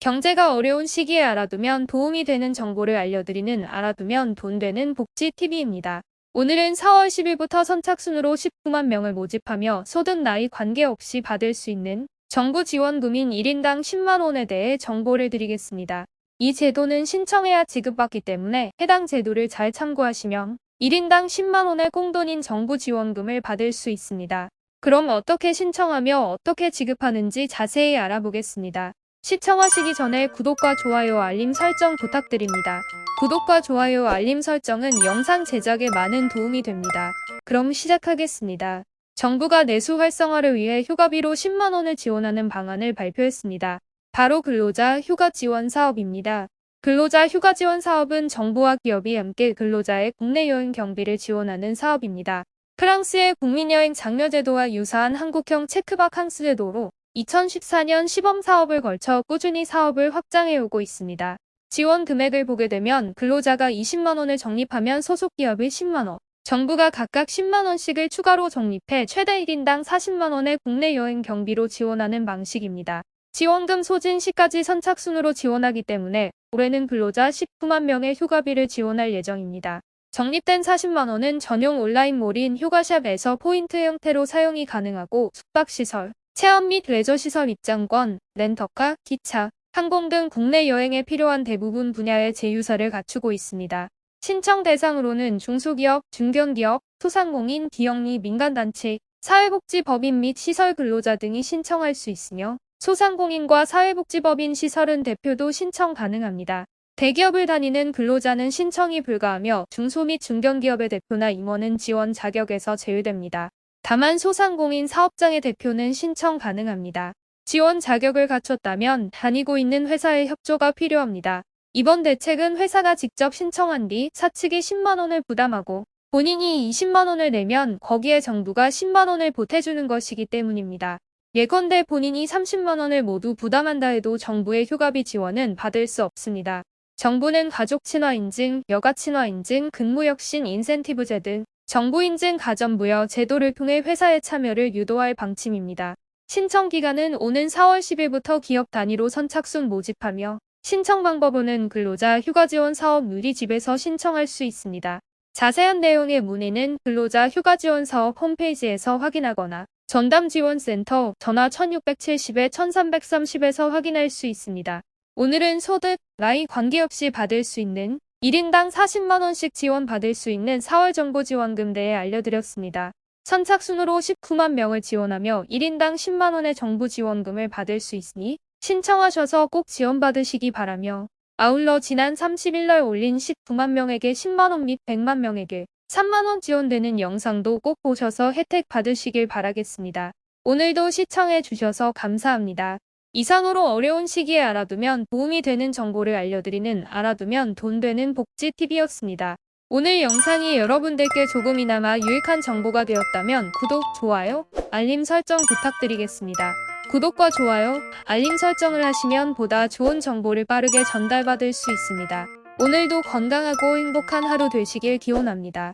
경제가 어려운 시기에 알아두면 도움이 되는 정보를 알려드리는 알아두면 돈 되는 복지 TV입니다. 오늘은 4월 10일부터 선착순으로 19만 명을 모집하며 소득 나이 관계없이 받을 수 있는 정부 지원금인 1인당 10만 원에 대해 정보를 드리겠습니다. 이 제도는 신청해야 지급받기 때문에 해당 제도를 잘 참고하시면 1인당 10만 원의 꽁돈인 정부 지원금을 받을 수 있습니다. 그럼 어떻게 신청하며 어떻게 지급하는지 자세히 알아보겠습니다. 시청하시기 전에 구독과 좋아요 알림 설정 부탁드립니다. 구독과 좋아요 알림 설정은 영상 제작에 많은 도움이 됩니다. 그럼 시작하겠습니다. 정부가 내수 활성화를 위해 휴가비로 10만원을 지원하는 방안을 발표했습니다. 바로 근로자 휴가 지원 사업입니다. 근로자 휴가 지원 사업은 정부와 기업이 함께 근로자의 국내 여행 경비를 지원하는 사업입니다. 프랑스의 국민여행 장려제도와 유사한 한국형 체크바캉스 제도로 2014년 시범 사업을 걸쳐 꾸준히 사업을 확장해오고 있습니다. 지원 금액을 보게 되면 근로자가 20만원을 적립하면 소속기업이 10만원, 정부가 각각 10만원씩을 추가로 적립해 최대 1인당 40만원의 국내 여행 경비로 지원하는 방식입니다. 지원금 소진 시까지 선착순으로 지원하기 때문에 올해는 근로자 19만 명의 휴가비를 지원할 예정입니다. 적립된 40만원은 전용 온라인 몰인 휴가샵에서 포인트 형태로 사용이 가능하고 숙박시설, 체험 및 레저시설 입장권, 렌터카, 기차, 항공 등 국내 여행에 필요한 대부분 분야의 제휴사를 갖추고 있습니다. 신청 대상으로는 중소기업, 중견기업, 소상공인, 기업리, 민간단체, 사회복지법인 및 시설 근로자 등이 신청할 수 있으며 소상공인과 사회복지법인 시설은 대표도 신청 가능합니다. 대기업을 다니는 근로자는 신청이 불가하며 중소 및 중견기업의 대표나 임원은 지원 자격에서 제외됩니다. 다만 소상공인 사업장의 대표는 신청 가능합니다. 지원 자격을 갖췄다면 다니고 있는 회사의 협조가 필요합니다. 이번 대책은 회사가 직접 신청한 뒤 사측이 10만원을 부담하고 본인이 20만원을 내면 거기에 정부가 10만원을 보태주는 것이기 때문입니다. 예컨대 본인이 30만원을 모두 부담한다 해도 정부의 휴가비 지원은 받을 수 없습니다. 정부는 가족 친화 인증, 여가 친화 인증, 근무 혁신 인센티브제 등 정부 인증 가전부여 제도를 통해 회사의 참여를 유도할 방침입니다. 신청 기간은 오는 4월 10일부터 기업 단위로 선착순 모집하며 신청 방법은 근로자 휴가지원 사업 누리집에서 신청할 수 있습니다. 자세한 내용의 문의는 근로자 휴가지원 사업 홈페이지에서 확인하거나 전담지원센터 전화 1670에 1330에서 확인할 수 있습니다. 오늘은 소득, 나이 관계없이 받을 수 있는 1인당 40만원씩 지원받을 수 있는 4월 정보 지원금 대해 알려드렸습니다. 선착순으로 19만 명을 지원하며 1인당 10만원의 정부 지원금을 받을 수 있으니 신청하셔서 꼭 지원받으시기 바라며 아울러 지난 30일날 올린 19만 명에게 10만원 및 100만 명에게 3만원 지원되는 영상도 꼭 보셔서 혜택 받으시길 바라겠습니다. 오늘도 시청해 주셔서 감사합니다. 이상으로 어려운 시기에 알아두면 도움이 되는 정보를 알려드리는 알아두면 돈 되는 복지TV였습니다. 오늘 영상이 여러분들께 조금이나마 유익한 정보가 되었다면 구독, 좋아요, 알림 설정 부탁드리겠습니다. 구독과 좋아요, 알림 설정을 하시면 보다 좋은 정보를 빠르게 전달받을 수 있습니다. 오늘도 건강하고 행복한 하루 되시길 기원합니다.